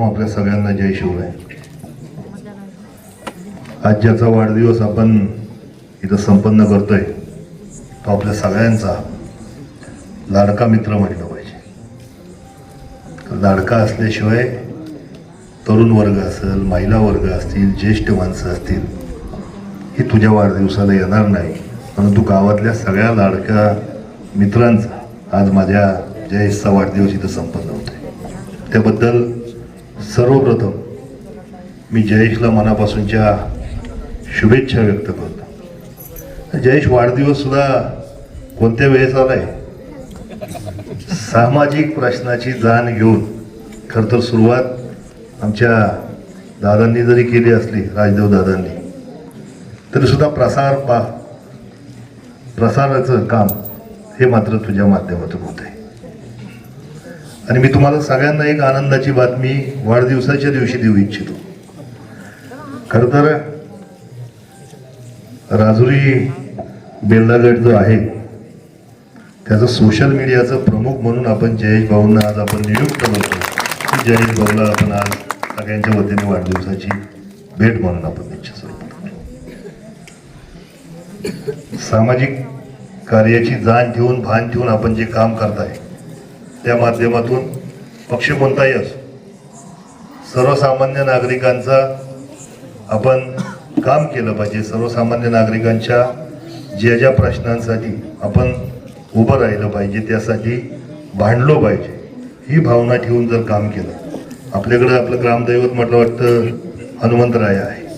सर्वप्रथम आपल्या सगळ्यांना जय शिवराय. आज ज्याचा वाढदिवस आपण इथं संपन्न करतोय तो आपल्या सगळ्यांचा लाडका मित्र म्हटलं पाहिजे. लाडका असल्याशिवाय तरुण वर्ग असेल महिला वर्ग असतील ज्येष्ठ माणसं असतील ही तुझ्या वाढदिवसाला येणार नाही. परंतु गावातल्या सगळ्या लाडक्या मित्रांचा आज माझ्या जयेशचा वाढदिवस इथं संपन्न होतोय. त्याबद्दल सर्वप्रथम मी जयेशला मनापासूनच्या शुभेच्छा व्यक्त करतो. जयेश वाढदिवससुद्धा कोणत्या वेळेस आलाय? सामाजिक प्रश्नाची जाण घेऊन. खरं तर सुरुवात आमच्या दादांनी जरी केली असली राजदेव दादांनी तरीसुद्धा प्रसार पा प्रसाराचं काम हे मात्र तुझ्या माध्यमातून होत आहे आणि मी तुम्हाला सगळ्यांना एक आनंदाची बातमी वाढदिवसाच्या दिवशी देऊ इच्छितो. खर तर राजुरी बेल्लागड जो आहे त्याचं सोशल मीडियाचं प्रमुख म्हणून आपण जयेश भाऊंना आज आपण नियुक्त करतो. की जयेश भाऊला आपण आज सगळ्यांच्या वतीने वाढदिवसाची भेट म्हणून आपण निश्चित स्वरूपात सामाजिक कार्याची जाण ठेवून भान ठेवून आपण जे काम करताय त्या माध्यमातून पक्ष कोणताही असो सर्वसामान्य नागरिकांचा आपण काम केलं पाहिजे. सर्वसामान्य नागरिकांच्या ज्या ज्या प्रश्नांसाठी आपण उभं राहिलं पाहिजे त्यासाठी भांडलो पाहिजे. ही भावना ठेवून जर काम केलं आपल्याकडं आपलं ग्रामदैवत म्हटलं वाटतं हनुमंतराय आहे.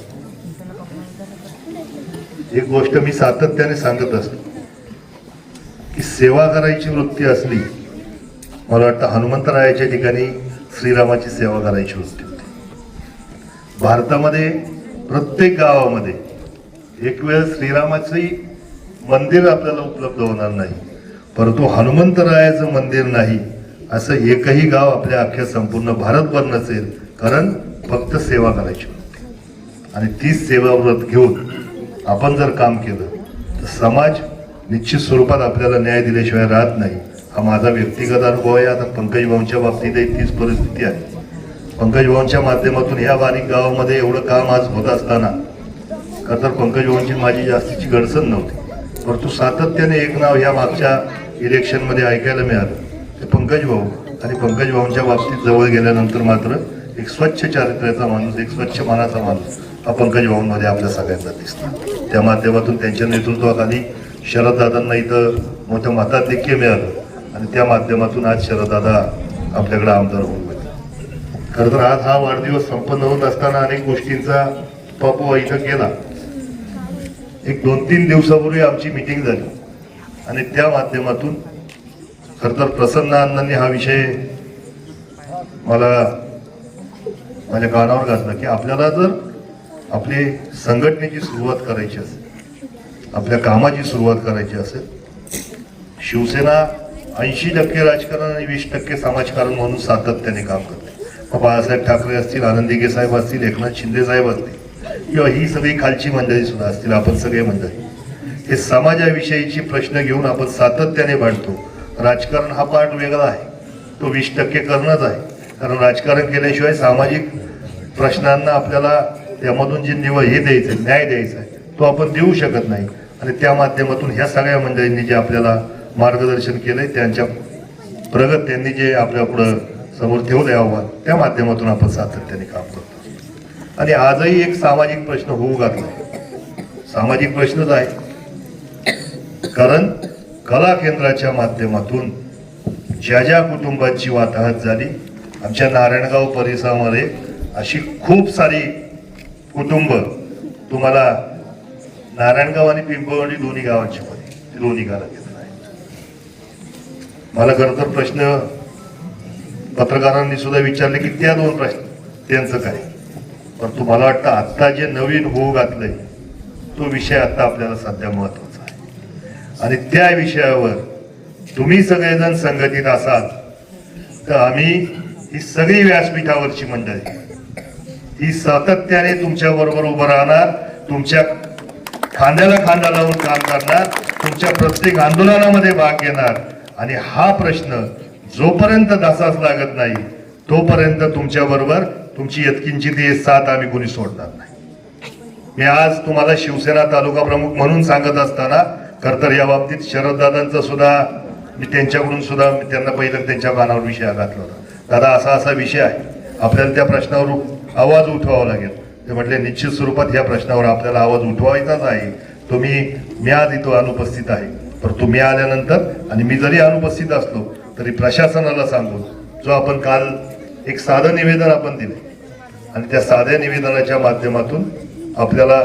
एक गोष्ट मी सातत्याने सांगत असतो की सेवा करायची वृत्ती असली मला वाटतं हनुमंतरायाच्या ठिकाणी श्रीरामाची सेवा करायची होती. भारतामध्ये प्रत्येक गावामध्ये एक वेळ श्रीरामाची मंदिर आपल्याला उपलब्ध होणार नाही परंतु हनुमंतरायाचं मंदिर नाही असं एकही गाव आपल्या अख्ख्या संपूर्ण भारतभर नसेल कारण फक्त सेवा करायची होती. आणि तीच सेवा व्रत घेऊन आपण जर काम केलं तर समाज निश्चित स्वरूपात आपल्याला न्याय दिल्याशिवाय राहत नाही. हा माझा व्यक्तिगत अनुभव आहे. आता पंकज भाऊंच्या बाबतीतही तीच परिस्थिती आहे. पंकज भाऊंच्या माध्यमातून ह्या बारीक गावामध्ये एवढं काम आज होत असताना खरं तर पंकज भाऊंची माझी जास्तीची गडसण नव्हती. परंतु सातत्याने एक नाव ह्या मागच्या इलेक्शनमध्ये ऐकायला मिळालं. ते पंकज भाऊ आणि पंकज भाऊंच्या बाबतीत जवळ गेल्यानंतर मात्र एक स्वच्छ चारित्र्याचा माणूस एक स्वच्छ मनाचा माणूस हा पंकज भाऊंमध्ये आपल्या सगळ्यांना दिसतो त्या माध्यमातून त्यांच्या नेतृत्वाखाली शरददादांना इथं मोठं मताधिक्य मिळालं. आणि त्या माध्यमातून आज शरददादा आपल्याकडे आमदार होऊन गेले खरं तर आज हा वाढदिवस संपन्न होत असताना अनेक गोष्टींचा पपवा इथं केला. एक दोन तीन दिवसापूर्वी आमची मिटिंग झाली. आणि त्या माध्यमातून खरं तर प्रसन्न अण्णांनी हा विषय मला माझ्या कानावर घातला की आपल्याला जर आपली संघटनेची सुरुवात करायची असेल आपल्या कामाची सुरुवात करायची असेल शिवसेना ऐंशी टक्के राजकारण आणि वीस टक्के समाजकारण म्हणून सातत्याने काम करते. मग बाळासाहेब ठाकरे असतील आनंदीगे साहेब असतील एकनाथ शिंदे साहेब असतील किंवा ही सगळी खालची मंडळी सुद्धा असतील आपण सगळे मंडळी. हे समाजाविषयीची प्रश्न घेऊन आपण सातत्याने मांडतो राजकारण हा पार्ट वेगळा आहे. तो वीस टक्के करणंच आहे. कारण राजकारण केल्याशिवाय सामाजिक प्रश्नांना आपल्याला त्यामधून जे निवड हे द्यायचं न्याय द्यायचा आहे तो आपण देऊ शकत नाही. आणि त्या माध्यमातून ह्या सगळ्या मंडळींनी जे आपल्याला मार्गदर्शन केलंय त्यांच्या प्रगत त्यांनी जे आपल्या पुढं समोर ठेवलंय आव्हान त्या माध्यमातून आपण सातत्याने काम करतो. आणि आजही एक सामाजिक प्रश्न होऊ घातलाय. सामाजिक प्रश्नच आहे. कारण कला केंद्राच्या माध्यमातून ज्या ज्या कुटुंबाची वाताहत झाली आमच्या नारायणगाव परिसरामध्ये अशी खूप सारी कुटुंब तुम्हाला नारायणगाव आणि पिंपळवणी दोन्ही गावांची मध्ये ते दोन्ही गावात येतात मला खरं तर प्रश्न पत्रकारांनी सुद्धा विचारले की त्या दोन प्रश्न त्यांचं काय? परंतु मला वाटतं आत्ता जे नवीन होऊ घातलंय तो विषय आता आपल्याला सध्या महत्त्वाचा आहे. आणि त्या विषयावर तुम्ही सगळेजण संघटित असाल तर आम्ही ही सगळी व्यासपीठावरची मंडळी ही सातत्याने तुमच्या बरोबर उभं राहणार तुमच्या खांद्याला खांदा लावून काम करणार तुमच्या प्रत्येक आंदोलनामध्ये भाग घेणार आणि हा प्रश्न जोपर्यंत धसास लागत नाही तोपर्यंत तुमच्या बरोबर तुमची यत्किंची ती साथ आम्ही कोणी सोडणार नाही. मी आज तुम्हाला शिवसेना तालुका प्रमुख म्हणून सांगत असताना खर तर या बाबतीत शरददादांचा सुद्धा मी त्यांच्याकडून सुद्धा मी त्यांना पहिलं त्यांच्या कानावर विषय घातला होता. दादा असा असा विषय आहे. आपल्याला त्या प्रश्नावर आवाज उठवावा लागेल. ते म्हटले निश्चित स्वरूपात या प्रश्नावर आपल्याला आवाज उठवायचाच आहे. तुम्ही मी आज इथं अनुपस्थित आहे. पण तुम्ही आल्यानंतर आणि मी जरी अनुपस्थित असलो तरी प्रशासनाला सांगून जो आपण काल एक साधं निवेदन आपण दिले आणि त्या साध्या निवेदनाच्या माध्यमातून आपल्याला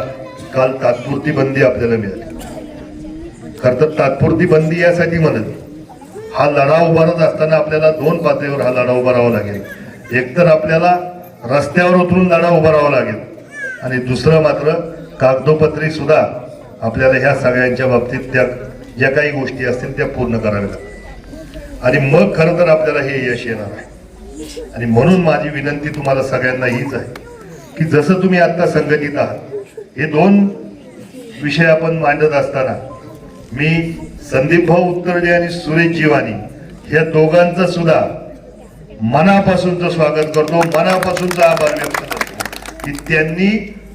काल तात्पुरती बंदी आपल्याला मिळाली. खर तर तात्पुरती बंदी यासाठी म्हणत हा लढा उभारत असताना आपल्याला दोन पातळीवर हा लढा उभारावा लागेल. एकतर आपल्याला रस्त्यावर उतरून लढा उभारावा लागेल आणि दुसरं मात्र कागदोपत्री सुद्धा आपल्याला ह्या सगळ्यांच्या बाबतीत त्या ज्या काही गोष्टी असतील त्या पूर्ण कराव्या लागतात आणि मग खरं तर आपल्याला हे यश येणार आहे. आणि म्हणून माझी विनंती तुम्हाला सगळ्यांना हीच आहे की जसं तुम्ही आत्ता संघटित आहात हे दोन विषय आपण मांडत असताना मी संदीप भाऊ उत्तरडे आणि सुरेश जीवानी या दोघांचं सुद्धा मनापासूनचं स्वागत करतो. मनापासूनचा आभार व्यक्त करतो की त्यांनी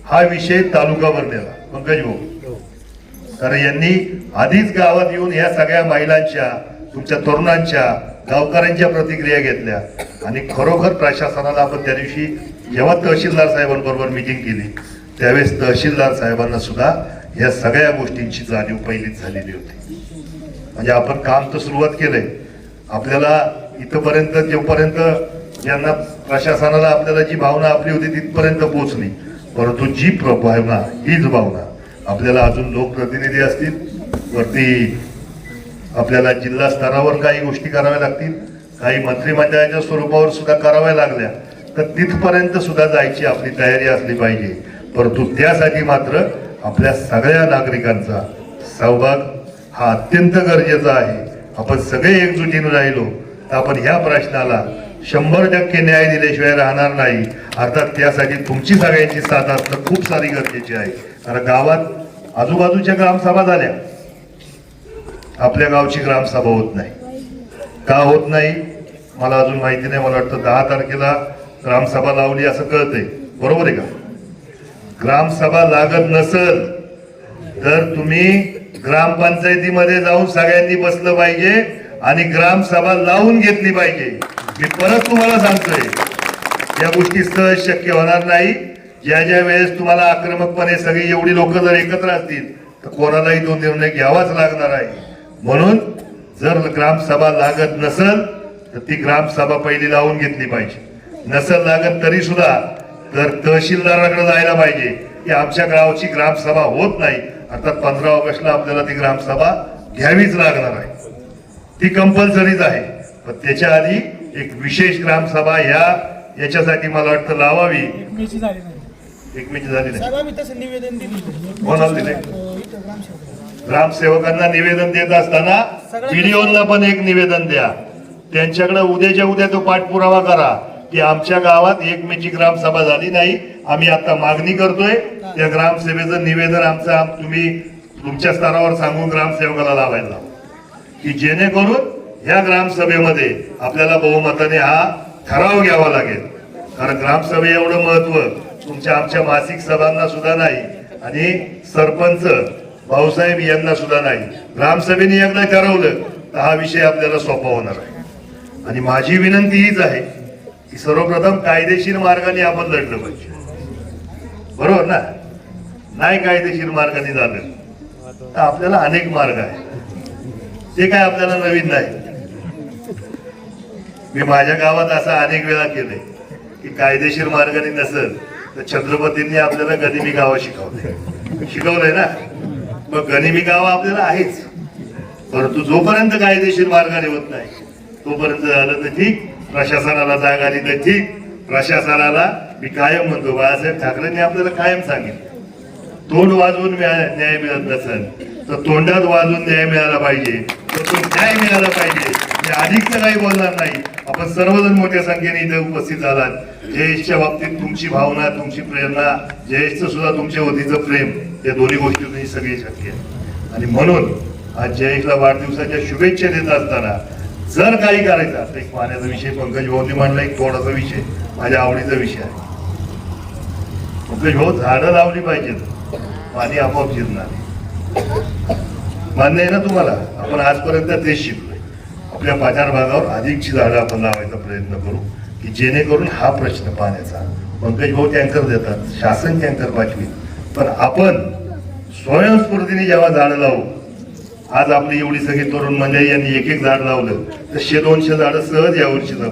हा विषय तालुकावर नेला. पंकज भाऊ कारण यांनी आधीच गावात येऊन ह्या सगळ्या महिलांच्या तुमच्या तरुणांच्या गावकऱ्यांच्या प्रतिक्रिया घेतल्या. आणि खरोखर प्रशासनाला आपण त्या दिवशी जेव्हा तहसीलदार साहेबांबरोबर मिटिंग केली त्यावेळेस तहसीलदार साहेबांना सुद्धा या सगळ्या गोष्टींची जाणीव पहिलीच झालेली होती. म्हणजे आपण काम तर सुरुवात केलंय. आपल्याला इथपर्यंत जेवपर्यंत यांना प्रशासनाला आपल्याला जी भावना आपली होती तिथपर्यंत पोहोचली परंतु जी भावना हीच भावना आपल्याला अजून लोकप्रतिनिधी असतील वरती आपल्याला जिल्हा स्तरावर काही गोष्टी कराव्या लागतील काही मंत्रिमंडळाच्या स्वरूपावर सुद्धा कराव्या लागल्या तर तिथपर्यंत सुद्धा जायची आपली तयारी असली पाहिजे. परंतु त्यासाठी मात्र आपल्या सगळ्या नागरिकांचा सहभाग हा अत्यंत गरजेचा आहे. आपण सगळे एकजुटीने राहिलो तर आपण ह्या प्रश्नाला शंभर टक्के न्याय दिल्याशिवाय राहणार नाही. अर्थात त्यासाठी तुमची सगळ्यांची साथ असणं खूप सारी गरजेची आहे. कारण गावात आजूबाजूच्या ग्रामसभा झाल्या. आपल्या गावची ग्रामसभा होत नाही. का होत नाही? मला अजून माहिती नाही. मला वाटतं दहा तारखेला ग्रामसभा लावली असं कळतंय. बरोबर आहे का? ग्रामसभा लागत नसल तर तुम्ही ग्रामपंचायतीमध्ये जाऊन सगळ्यांनी बसलं पाहिजे आणि ग्रामसभा लावून घेतली पाहिजे. मी परत तुम्हाला सांगतोय या गोष्टी सहज शक्य होणार नाही. ज्या ज्या वेळेस तुम्हाला आक्रमकपणे सगळी एवढी लोक जर एकत्र असतील तर कोणालाही तो निर्णय घ्यावाच लागणार आहे. म्हणून जर ग्रामसभा लागत नसल तर ती ग्रामसभा पहिली लावून घेतली पाहिजे. नसल लागत तरी सुद्धा तर तहसीलदाराकडे जायला पाहिजे. की आमच्या गावची ग्रामसभा होत नाही. अर्थात पंधरा ऑगस्टला आपल्याला ती ग्रामसभा घ्यावीच लागणार आहे. ती कंपल्सरीच आहे. पण त्याच्या आधी एक विशेष ग्रामसभा ह्या याच्यासाठी मला वाटतं लावावी. एकमेची झाली नाही एकमेची झाली नाही. साहेब आम्ही तसं निवेदन दिलं. कोणाला दिले ग्रामसेवकांना निवेदन देत असताना व्हिडिओला पण एक निवेदन द्या. त्यांच्याकडे उद्याच्या उद्या तो पाठपुरावा करा की आमच्या गावात एकमेची ग्रामसभा झाली नाही. आम्ही आता मागणी करतोय त्या ग्रामसभेचं निवेदन आमचं आम- तुम्ही तुमच्या स्तरावर सांगून ग्रामसेवकाला लावायला लावा. की जेणेकरून ह्या ग्रामसभेमध्ये आपल्याला बहुमताने हा ठराव घ्यावा लागेल. कारण ग्रामसभे एवढं महत्त्व तुमच्या आमच्या मासिक सभांना सुद्धा नाही. आणि सरपंच भाऊसाहेब यांना सुद्धा नाही. ग्रामसभेने एकदा ठरवलं तर हा विषय आपल्याला सोपा होणार आहे. आणि माझी विनंती हीच आहे की सर्वप्रथम कायदेशीर मार्गाने आपण लढलं पाहिजे. बरोबर ना? नाही कायदेशीर मार्गाने झालं तर आपल्याला अनेक मार्ग आहे ते काय आपल्याला नवीन नाही. मी माझ्या गावात असं अनेक वेळा केलंय की कायदेशीर मार्गाने नसेल तर छत्रपतींनी आपल्याला गनिमी गावं शिकवले शिकवलंय ना? मग गनिमी गाव आपल्याला आहेच. परंतु जोपर्यंत कायदेशीर मार्गाने होत नाही तोपर्यंत झालं तर ठीक प्रशासनाला जाग आली तर ठीक प्रशासनाला मी कायम म्हणतो बाळासाहेब ठाकरेंनी आपल्याला कायम सांगितलं. तोंड वाजवून न्याय मिळत नसेल तर तोंडात वाजवून न्याय मिळाला पाहिजे. तर तो न्याय मिळाला पाहिजे. मी अधिकचं काही बोलणार नाही. आपण सर्वजण मोठ्या संख्येने इथे उपस्थित झालात. जयेशच्या बाबतीत तुमची भावना तुमची प्रेरणा जयेशचं सुद्धा तुमच्या वतीचं प्रेम. या दोन्ही गोष्टी तुम्ही सगळी शक्य आहे आणि म्हणून आज जयेशला वाढदिवसाच्या शुभेच्छा देत असताना जर काही करायचं असं एक पाण्याचा विषय पंकज भाऊनी मांडला एक थोडासा विषय. माझ्या आवडीचा विषय आहे. पंकज भाऊ झाडं लावली पाहिजेत. पाणी आपोआप जिरणार मान्य आहे ना तुम्हाला? आपण आजपर्यंत तेच शिकलोय. आपल्या बाजार भागावर अधिकची झाडं आपण लावायचा प्रयत्न करू की जेणेकरून हा प्रश्न पाण्याचा. पंकज भाऊ टँकर देतात शासन टँकर पाठवी पण आपण स्वयंस्फूर्तीने जेव्हा झाडं लावू आज आपली एवढी सगळी तरुण मंडळी यांनी एक एक झाड लावलं तर शे दोनशे झाडं सहज यावर्षी जगू.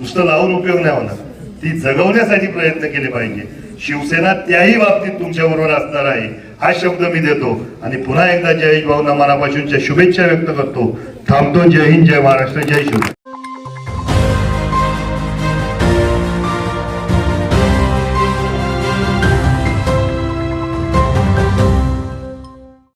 नुसतं लावून उपयोग नाही होणार. ती जगवण्यासाठी प्रयत्न केले पाहिजे. शिवसेना त्याही बाबतीत तुमच्या बरोबर असणार आहे हा शब्द मी देतो. आणि पुन्हा एकदा जयेश भाऊंना मनापासूनच्या शुभेच्छा व्यक्त करतो. थांबतो. जय हिंद जय महाराष्ट्र जय शिव